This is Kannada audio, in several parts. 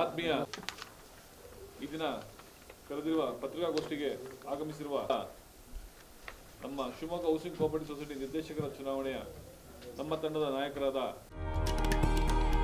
ಆತ್ಮೀಯ ಈ ದಿನ ಕರೆದಿರುವ ಪತ್ರಿಕಾಗೋಷ್ಠಿಗೆ ಆಗಮಿಸಿರುವ ನಮ್ಮ ಶಿವಮೊಗ್ಗ ಹೌಸಿಂಗ್ ಕೋಆಪರೇಟಿವ್ ಸೊಸೈಟಿ ನಿರ್ದೇಶಕರ ಚುನಾವಣೆಯ ನಮ್ಮ ತಂಡದ ನಾಯಕರಾದ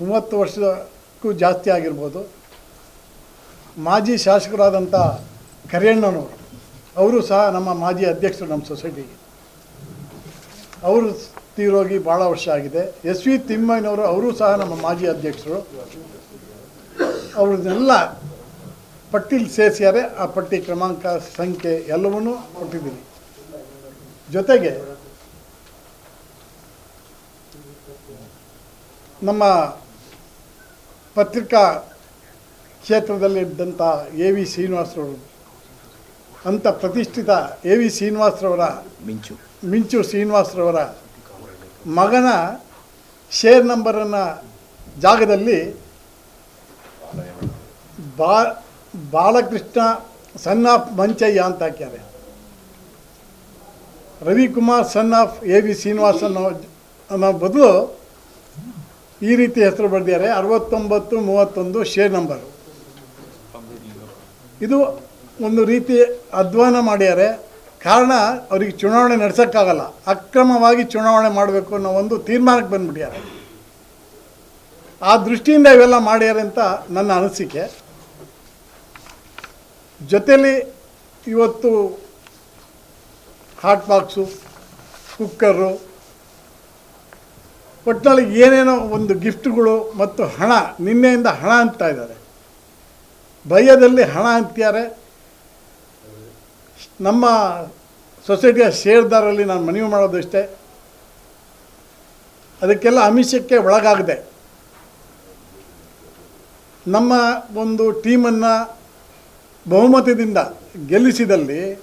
ಮೂವತ್ತು ವರ್ಷಕ್ಕೂ ಜಾಸ್ತಿ ಆಗಿರ್ಬೋದು. ಮಾಜಿ ಶಾಸಕರಾದಂಥ ಕರಿಯಣ್ಣನವರು, ಅವರು ಸಹ ನಮ್ಮ ಮಾಜಿ ಅಧ್ಯಕ್ಷರು ನಮ್ಮ ಸೊಸೈಟಿಗೆ ಅವರು ತೀರೋಗಿ ಭಾಳ ವರ್ಷ ಆಗಿದೆ. ಎಸ್ ವಿ ತಿಮ್ಮಯ್ಯನವರು, ಅವರು ಸಹ ನಮ್ಮ ಮಾಜಿ ಅಧ್ಯಕ್ಷರು. ಅವ್ರನ್ನೆಲ್ಲ ಪಟ್ಟಿಲಿ ಸೇರಿಸ್ಯಾರೆ. ಆ ಪಟ್ಟಿ ಕ್ರಮಾಂಕ ಸಂಖ್ಯೆ ಎಲ್ಲವನ್ನೂ ಕೊಟ್ಟಿದ್ದೀನಿ. ಜೊತೆಗೆ ನಮ್ಮ ಪತ್ರಿಕಾ ಕ್ಷೇತ್ರದಲ್ಲಿದ್ದಂಥ ಎ ವಿ ಶ್ರೀನಿವಾಸರವರು ಅಂಥ ಪ್ರತಿಷ್ಠಿತ ಎ ವಿ ಶ್ರೀನಿವಾಸರವರ ಮಿಂಚು. ಮಿಂಚು ಶ್ರೀನಿವಾಸರವರ ಮಗನ ಶೇರ್ ನಂಬರನ್ನ ಜಾಗದಲ್ಲಿ ಬಾ ಬಾಲಕೃಷ್ಣ ಸನ್ ಆಫ್ ಮಂಚಯ್ಯ ಅಂತ ಹಾಕ್ಯಾರೆ. Ravikumar son of A V Srinivas ಅನ್ನೋ ಅನ್ನೋ ಬದಲು ಈ ರೀತಿ ಹೆಸರು ಬರೆದಿದ್ದಾರೆ. ಅರವತ್ತೊಂಬತ್ತು, ಮೂವತ್ತೊಂದು ಶೇರ್ ನಂಬರು ಇದು ಒಂದು ರೀತಿ ಅಧ್ವಾನ ಮಾಡ್ಯಾರೆ. ಕಾರಣ ಅವರಿಗೆ ಚುನಾವಣೆ ನಡೆಸೋಕ್ಕಾಗಲ್ಲ. ಅಕ್ರಮವಾಗಿ ಚುನಾವಣೆ ಮಾಡಬೇಕು ಅನ್ನೋ ಒಂದು ತೀರ್ಮಾನಕ್ಕೆ ಬಂದ್ಬಿಟ್ಟಿದ್ದಾರೆ ಆ ದೃಷ್ಟಿಯಿಂದ ಇವೆಲ್ಲ ಮಾಡ್ಯಾರೆ ಅಂತ ನನ್ನ ಅನಿಸಿಕೆ. ಜೊತೆಯಲ್ಲಿ ಇವತ್ತು ಹಾಟ್ ಬಾಕ್ಸು ಕುಕ್ಕರು ಒಟ್ಟಿನಲ್ಲಿ ಏನೇನೋ ಒಂದು ಗಿಫ್ಟ್ಗಳು ಮತ್ತು ಹಣ, ನಿನ್ನೆಯಿಂದ ಹಣ ಅಂತ ಇದ್ದಾರೆ. ಭಯದಲ್ಲಿ ಹಣ ಅಂತಿದ್ದಾರೆ. ನಮ್ಮ ಸೊಸೈಟಿಯ ಶೇರ್ದಾರಲ್ಲಿ ನಾನು ಮನವಿ ಮಾಡೋದಷ್ಟೇ. ಅದಕ್ಕೆಲ್ಲ ಅಮಿಷಕ್ಕೆ ಒಳಗಾಗದೆ. ನಮ್ಮ ಒಂದು ಟೀಮನ್ನು ಬಹುಮತದಿಂದ ಗೆಲ್ಲಿಸಿದಲ್ಲಿ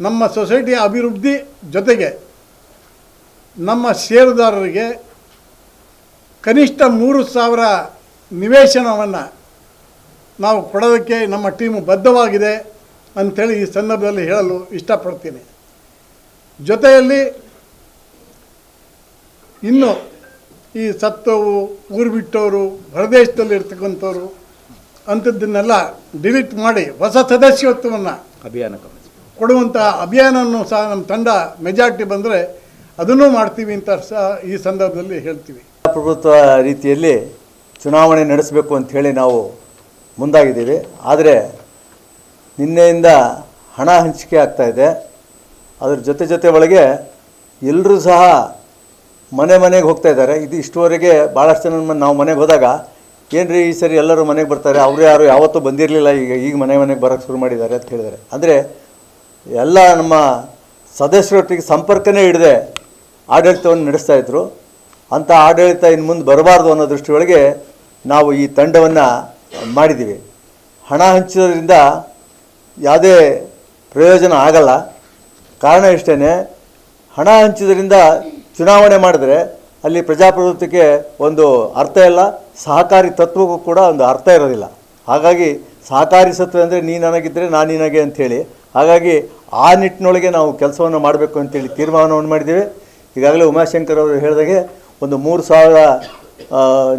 ನಮ್ಮ ಸೊಸೈಟಿಯ ಅಭಿವೃದ್ಧಿ ಜೊತೆಗೆ ನಮ್ಮ ಷೇರುದಾರರಿಗೆ ಕನಿಷ್ಠ ಮೂರು ಸಾವಿರ ನಿವೇಶನವನ್ನು ನಾವು ಕೊಡೋದಕ್ಕೆ ನಮ್ಮ ಟೀಮು ಬದ್ಧವಾಗಿದೆ ಅಂಥೇಳಿ ಈ ಸಂದರ್ಭದಲ್ಲಿ ಹೇಳಲು ಇಷ್ಟಪಡ್ತೀನಿ. ಜೊತೆಯಲ್ಲಿ ಇನ್ನು ಈ ಸತ್ತವು ಊರು ಬಿಟ್ಟವರು ಹೊರದೇಶದಲ್ಲಿ ಇರ್ತಕ್ಕಂಥವ್ರು ಅಂಥದ್ದನ್ನೆಲ್ಲ ಡಿಲೀಟ್ ಮಾಡಿ ಹೊಸ ಸದಸ್ಯತ್ವವನ್ನು ಅಭಿಯಾನ ಕೊಡುವಂತಹ ಕೊಡುವಂಥ ಅಭಿಯಾನವನ್ನು ಸಹ ನಮ್ಮ ತಂಡ ಮೆಜಾರಿಟಿ ಬಂದರೆ ಅದನ್ನೂ ಮಾಡ್ತೀವಿ ಅಂತ ಸಹ ಈ ಸಂದರ್ಭದಲ್ಲಿ ಹೇಳ್ತೀವಿ. ಪ್ರಭುತ್ವ ರೀತಿಯಲ್ಲಿ ಚುನಾವಣೆ ನಡೆಸಬೇಕು ಅಂತ ಹೇಳಿ ನಾವು ಮುಂದಾಗಿದ್ದೀವಿ. ಆದರೆ ನಿನ್ನೆಯಿಂದ ಹಣ ಹಂಚಿಕೆ ಆಗ್ತಾ ಇದೆ. ಅದ್ರ ಜೊತೆ ಜೊತೆ ಒಳಗೆ ಎಲ್ಲರೂ ಸಹ ಮನೆ ಮನೆಗೆ ಹೋಗ್ತಾ ಇದ್ದಾರೆ. ಇದು ಇಷ್ಟುವರೆಗೆ ಭಾಳಷ್ಟು ಜನ ನಾವು ಮನೆಗೆ ಹೋದಾಗ ಏನು ಈ ಸರಿ ಎಲ್ಲರೂ ಮನೆಗೆ ಬರ್ತಾರೆ, ಅವರು ಯಾರು ಯಾವತ್ತೂ ಬಂದಿರಲಿಲ್ಲ, ಈಗ ಈಗ ಮನೆ ಮನೆಗೆ ಬರೋಕ್ಕೆ ಶುರು ಮಾಡಿದ್ದಾರೆ ಅಂತ ಹೇಳಿದ್ದಾರೆ. ಅಂದರೆ ಎಲ್ಲ ನಮ್ಮ ಸದಸ್ಯರೊಟ್ಟಿಗೆ ಸಂಪರ್ಕನೇ ಹಿಡದೆ ಆಡಳಿತವನ್ನು ನಡೆಸ್ತಾ ಇದ್ರು. ಅಂಥ ಆಡಳಿತ ಇನ್ನು ಮುಂದೆ ಬರಬಾರ್ದು ಅನ್ನೋ ದೃಷ್ಟಿಯೊಳಗೆ ನಾವು ಈ ತಂಡವನ್ನು ಮಾಡಿದ್ದೀವಿ ಹಣ ಹಂಚೋದ್ರಿಂದ ಯಾವುದೇ ಪ್ರಯೋಜನ ಆಗಲ್ಲ. ಕಾರಣ ಇಷ್ಟೇ ಹಣ ಹಂಚಿದ್ರಿಂದ ಚುನಾವಣೆ ಮಾಡಿದ್ರೆ ಅಲ್ಲಿ ಪ್ರಜಾಪ್ರಭುತ್ವಕ್ಕೆ ಒಂದು ಅರ್ಥ ಇಲ್ಲ, ಸಹಕಾರಿ ತತ್ವಕ್ಕೂ ಕೂಡ ಒಂದು ಅರ್ಥ ಇರೋದಿಲ್ಲ. ಹಾಗಾಗಿ ಸಹಕಾರಿ ಸತ್ವ ಅಂದರೆ ನೀ ನನಗಿದ್ದರೆ ನಾನು ನಿನಗೆ ಅಂಥೇಳಿ. ಹಾಗಾಗಿ ಆ ನಿಟ್ಟಿನೊಳಗೆ ನಾವು ಕೆಲಸವನ್ನು ಮಾಡಬೇಕು ಅಂತೇಳಿ ತೀರ್ಮಾನವನ್ನು ಮಾಡಿದ್ದೇವೆ. ಈಗಾಗಲೇ ಉಮಾಶಂಕರ್ ಅವರು ಹೇಳಿದಾಗೆ ಒಂದು ಮೂರು ಸಾವಿರ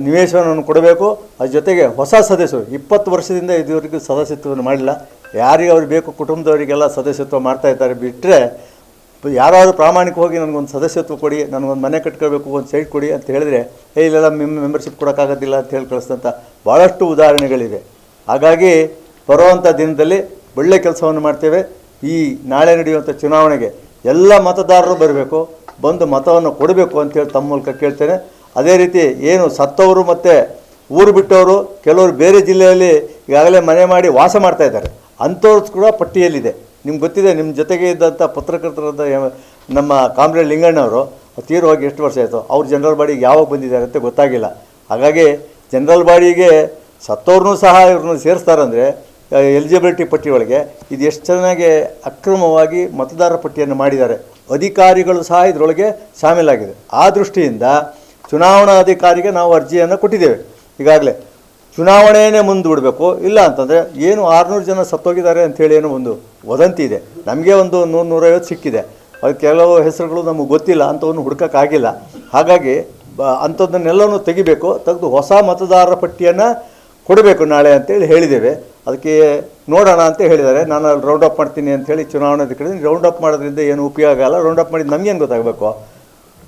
ನಿವೇಶನವನ್ನು ಕೊಡಬೇಕು. ಅದ್ರ ಜೊತೆಗೆ ಹೊಸ ಸದಸ್ಯರು, ಇಪ್ಪತ್ತು ವರ್ಷದಿಂದ ಇದುವರೆಗೂ ಸದಸ್ಯತ್ವವನ್ನು ಮಾಡಿಲ್ಲ. ಯಾರಿಗೆ ಅವ್ರಿಗೆ ಬೇಕು, ಕುಟುಂಬದವರಿಗೆಲ್ಲ ಸದಸ್ಯತ್ವ ಮಾಡ್ತಾ ಇದ್ದಾರೆ ಬಿಟ್ಟರೆ ಯಾರಾದರೂ ಪ್ರಾಮಾಣಿಕವಾಗಿ ನನಗೊಂದು ಸದಸ್ಯತ್ವ ಕೊಡಿ ನನಗೊಂದು ಮನೆ ಕಟ್ಕೋಬೇಕು, ಒಂದು ಸೈಟ್ ಕೊಡಿ ಅಂತ ಹೇಳಿದ್ರೆ, ಏ, ಇಲ್ಲೆಲ್ಲ ಮೆಮ್ ಮೆಂಬರ್ಶಿಪ್ ಕೊಡೋಕ್ಕಾಗೋದಿಲ್ಲ ಅಂತ ಹೇಳಿ ಕಳಿಸಿದಂಥ ಭಾಳಷ್ಟು ಉದಾಹರಣೆಗಳಿವೆ. ಹಾಗಾಗಿ ಬರುವಂಥ ದಿನದಲ್ಲಿ ಒಳ್ಳೆ ಕೆಲಸವನ್ನು ಮಾಡ್ತೇವೆ. ಈ ನಾಳೆ ನಡೆಯುವಂಥ ಚುನಾವಣೆಗೆ ಎಲ್ಲ ಮತದಾರರು ಬರಬೇಕು. ಬಂದು ಮತವನ್ನು ಕೊಡಬೇಕು ಅಂತೇಳಿ ತಮ್ಮ ಮೂಲಕ ಕೇಳ್ತೇನೆ. ಅದೇ ರೀತಿ ಏನು ಸತ್ತವರು ಮತ್ತು ಊರು ಬಿಟ್ಟವರು ಕೆಲವರು ಬೇರೆ ಜಿಲ್ಲೆಯಲ್ಲಿ ಈಗಾಗಲೇ ಮನೆ ಮಾಡಿ ವಾಸ ಮಾಡ್ತಾ ಇದ್ದಾರೆ. ಅಂಥವ್ರದ್ದು ಕೂಡ ಪಟ್ಟಿಯಲ್ಲಿದೆ. ನಿಮ್ಗೆ ಗೊತ್ತಿದೆ, ನಿಮ್ಮ ಜೊತೆಗೆ ಇದ್ದಂಥ ಪತ್ರಕರ್ತರಾದ ನಮ್ಮ ಕಾಮ್ರೇಡ್ ಲಿಂಗಣ್ಣವರು ತೀರು ಹೋಗಿ ಎಷ್ಟು ವರ್ಷ ಆಯಿತು, ಅವ್ರು ಜನರಲ್ ಬಾಡಿಗೆ ಯಾವಾಗ ಬಂದಿದ್ದಾರೆ ಅಂತ ಗೊತ್ತಾಗಿಲ್ಲ. ಹಾಗಾಗಿ ಜನರಲ್ ಬಾಡಿಗೆ ಸತ್ತವ್ರನ್ನೂ ಸಹ ಇವ್ರನ್ನ ಸೇರಿಸ್ತಾರಂದರೆ ಎಲಿಜಿಬಿಲಿಟಿ ಪಟ್ಟಿ ಒಳಗೆ ಇದು ಎಷ್ಟು ಚೆನ್ನಾಗಿ ಅಕ್ರಮವಾಗಿ ಮತದಾರರ ಪಟ್ಟಿಯನ್ನು ಮಾಡಿದ್ದಾರೆ. ಅಧಿಕಾರಿಗಳು ಸಹ ಇದರೊಳಗೆ ಶಾಮೀಲಾಗಿದೆ ಆ ದೃಷ್ಟಿಯಿಂದ ಚುನಾವಣಾ ಅಧಿಕಾರಿಗೆ ನಾವು ಅರ್ಜಿಯನ್ನು ಕೊಟ್ಟಿದ್ದೇವೆ. ಈಗಾಗಲೇ ಚುನಾವಣೆಯೇ ಮುಂದೂಡಬೇಕು. ಇಲ್ಲ ಅಂತಂದರೆ ಏನು ಆರುನೂರು ಜನ ಸತ್ತೋಗಿದ್ದಾರೆ ಅಂಥೇಳಿ ಏನೋ ಒಂದು ವದಂತಿ ಇದೆ. ನಮಗೆ ಒಂದು ನೂರು ನೂರೈವತ್ತು ಸಿಕ್ಕಿದೆ. ಅದು ಕೆಲವು ಹೆಸರುಗಳು ನಮಗೆ ಗೊತ್ತಿಲ್ಲ ಅಂಥವನ್ನು ಹುಡುಕೋಕ್ಕಾಗಿಲ್ಲ. ಹಾಗಾಗಿ, ಬ ಅಂಥದ್ದನ್ನೆಲ್ಲವೂ ತೆಗಿಬೇಕು, ತೆಗೆದು ಹೊಸ ಮತದಾರರ ಪಟ್ಟಿಯನ್ನು ಕೊಡಬೇಕು ನಾಳೆ ಅಂತೇಳಿ ಹೇಳಿದ್ದೇವೆ. ಅದಕ್ಕೆ ನೋಡೋಣ ಅಂತ ಹೇಳಿದ್ದಾರೆ. ನಾನು ಅಲ್ಲಿ ರೌಂಡ್ ಅಪ್ ಮಾಡ್ತೀನಿ ಅಂತೇಳಿ ಚುನಾವಣಾಧಿಕಾರಿ ರೌಂಡ್ ಅಪ್ ಮಾಡೋದ್ರಿಂದ ಏನು ಉಪಯೋಗ ಆಗಲ್ಲ ರೌಂಡ್ ಅಪ್ ಮಾಡಿದ್ದು ನಮಗೇನು ಗೊತ್ತಾಗಬೇಕು?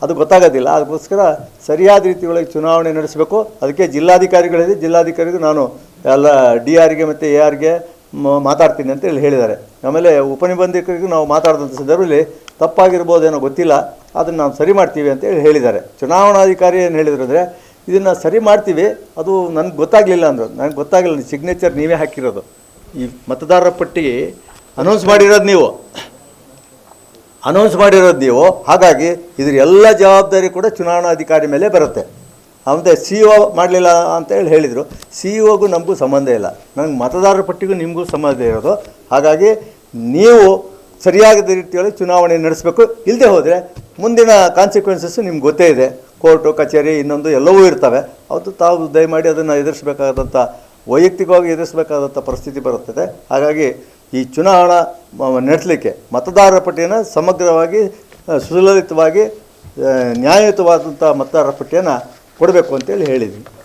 ಅದು ಗೊತ್ತಾಗೋದಿಲ್ಲ. ಅದಕ್ಕೋಸ್ಕರ ಸರಿಯಾದ ರೀತಿಯೊಳಗೆ ಚುನಾವಣೆ ನಡೆಸಬೇಕು. ಅದಕ್ಕೆ ಜಿಲ್ಲಾಧಿಕಾರಿಗಳಿದೆ. ಜಿಲ್ಲಾಧಿಕಾರಿಗೂ ನಾನು ಎಲ್ಲ ಡಿ ಆರ್ಗೆ ಮತ್ತು ಎ ಆರ್ಗೆ ಮಾತಾಡ್ತೀನಿ ಅಂತ ಹೇಳಿ ಹೇಳಿದ್ದಾರೆ. ಆಮೇಲೆ ಉಪನಿಬಂಧಕರಿಗೂ ನಾವು ಮಾತಾಡಿದಂಥ ಸಂದರ್ಭದಲ್ಲಿ ತಪ್ಪಾಗಿರ್ಬೋದೇನೋ ಗೊತ್ತಿಲ್ಲ. ಅದನ್ನು ನಾವು ಸರಿ ಮಾಡ್ತೀವಿ ಅಂತೇಳಿ ಹೇಳಿದ್ದಾರೆ. ಚುನಾವಣಾಧಿಕಾರಿ ಏನು ಹೇಳಿದ್ರು ಅಂದರೆ ಇದನ್ನು ಸರಿ ಮಾಡ್ತೀವಿ, ಅದು ನನಗೆ ಗೊತ್ತಾಗಲಿಲ್ಲ ಅಂದರು. ನನಗೆ ಗೊತ್ತಾಗಲಿಲ್ಲ ಸಿಗ್ನೇಚರ್ ನೀವೇ ಹಾಕಿರೋದು. ಈ ಮತದಾರರ ಪಟ್ಟಿ ಅನೌನ್ಸ್ ಮಾಡಿರೋದು ನೀವು. ಅನೌನ್ಸ್ ಮಾಡಿರೋದು ನೀವು. ಹಾಗಾಗಿ ಇದ್ರ ಎಲ್ಲ ಜವಾಬ್ದಾರಿ ಕೂಡ ಚುನಾವಣಾಧಿಕಾರಿ ಮೇಲೆ ಬರುತ್ತೆ. ಅಂದರೆ ಸಿ ಒ ಮಾಡಲಿಲ್ಲ ಅಂತೇಳಿ ಹೇಳಿದರು. ಸಿ ಒಗೂ ನಮಗೂ ಸಂಬಂಧ ಇಲ್ಲ. ನನಗೆ ಮತದಾರರ ಪಟ್ಟಿಗೂ ನಿಮಗೂ ಸಂಬಂಧ ಇರೋದು. ಹಾಗಾಗಿ ನೀವು ಸರಿಯಾದ ರೀತಿಯಲ್ಲಿ ಚುನಾವಣೆ ನಡೆಸಬೇಕು. ಇಲ್ಲದೆ ಹೋದರೆ ಮುಂದಿನ ಕಾನ್ಸಿಕ್ವೆನ್ಸಸ್ಸು ನಿಮ್ಗೆ ಗೊತ್ತೇ ಇದೆ. ಕೋರ್ಟು, ಕಚೇರಿ, ಇನ್ನೊಂದು ಎಲ್ಲವೂ ಇರ್ತವೆ. ಅವತ್ತು ತಾವು ದಯಮಾಡಿ ಅದನ್ನು ಎದುರಿಸಬೇಕಾದಂಥ, ವೈಯಕ್ತಿಕವಾಗಿ ಎದುರಿಸಬೇಕಾದಂಥ ಪರಿಸ್ಥಿತಿ ಬರುತ್ತದೆ. ಹಾಗಾಗಿ ಈ ಚುನಾವಣಾ ನಡೆಸಲಿಕ್ಕೆ ಮತದಾರರ ಪಟ್ಟಿಯನ್ನು ಸಮಗ್ರವಾಗಿ ಸುಲಲಿತವಾಗಿ ನ್ಯಾಯಯುತವಾದಂಥ ಮತದಾರರ ಪಟ್ಟಿಯನ್ನು ಕೊಡಬೇಕು ಅಂತೇಳಿ ಹೇಳಿದ್ವಿ.